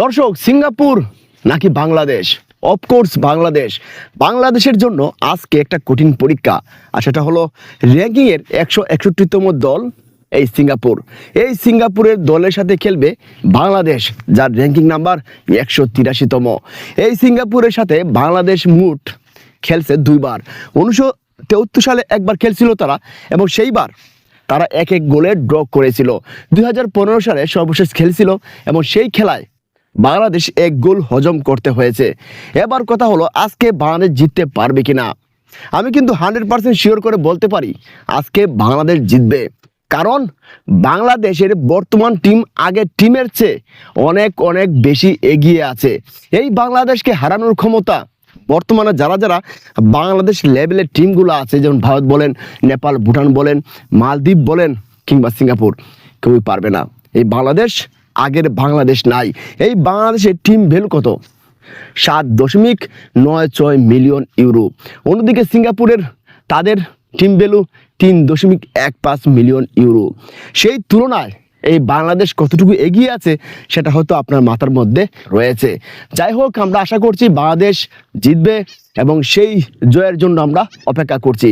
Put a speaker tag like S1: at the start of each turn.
S1: দর্শক, সিঙ্গাপুর নাকি বাংলাদেশ? অফকোর্স বাংলাদেশ। বাংলাদেশের জন্য আজকে একটা কঠিন পরীক্ষা, আর সেটা হলো র্যাঙ্কিংয়ের একশো একষট্টিতম দল, এই সিঙ্গাপুর। এই সিঙ্গাপুরের দলের সাথে খেলবে বাংলাদেশ, যার র্যাঙ্কিং নাম্বার একশো তিরাশিতম। এই সিঙ্গাপুরের সাথে বাংলাদেশ মুঠ খেলছে দুইবার। উনিশশো তেহত্তর সালে একবার খেলছিল তারা, এবং সেইবার তারা এক এক গোলে ড্র করেছিল। দু হাজার পনেরো সালে সর্বশেষ খেলছিল, এবং সেই খেলায় বাংলাদেশ এক গোল হজম করতে হয়েছে। এবার কথা হলো, আজকে বাংলাদেশ জিততে পারবে কিনা? আমি কিন্তু হান্ড্রেড পার্সেন্ট শিওর করে বলতে পারি, আজকে বাংলাদেশ জিতবে। কারণ বাংলাদেশের বর্তমান টিম আগের টিমের চেয়ে অনেক অনেক বেশি এগিয়ে আছে। এই বাংলাদেশকে হারানোর ক্ষমতা বর্তমানে যারা যারা বাংলাদেশ লেভেলের টিমগুলো আছে, যেমন ভারত বলেন, নেপাল, ভুটান বলেন, মালদ্বীপ বলেন, কিংবা সিঙ্গাপুর, কেউই পারবে না। এই বাংলাদেশ আগের বাংলাদেশ নাই। এই বাংলাদেশের টিম ভ্যালু কত? সাত দশমিক নয় ছয় মিলিয়ন ইউরো অন্যদিকে সিঙ্গাপুরের তাদের টিম ভ্যালু তিন দশমিক এক পাঁচ মিলিয়ন ইউরো সেই তুলনায় এই বাংলাদেশ কতটুকু এগিয়ে আছে, সেটা হয়তো আপনার মাথার মধ্যে রয়েছে। যাই হোক, আমরা আশা করছি বাংলাদেশ জিতবে এবং সেই জয়ের জন্য আমরা অপেক্ষা করছি।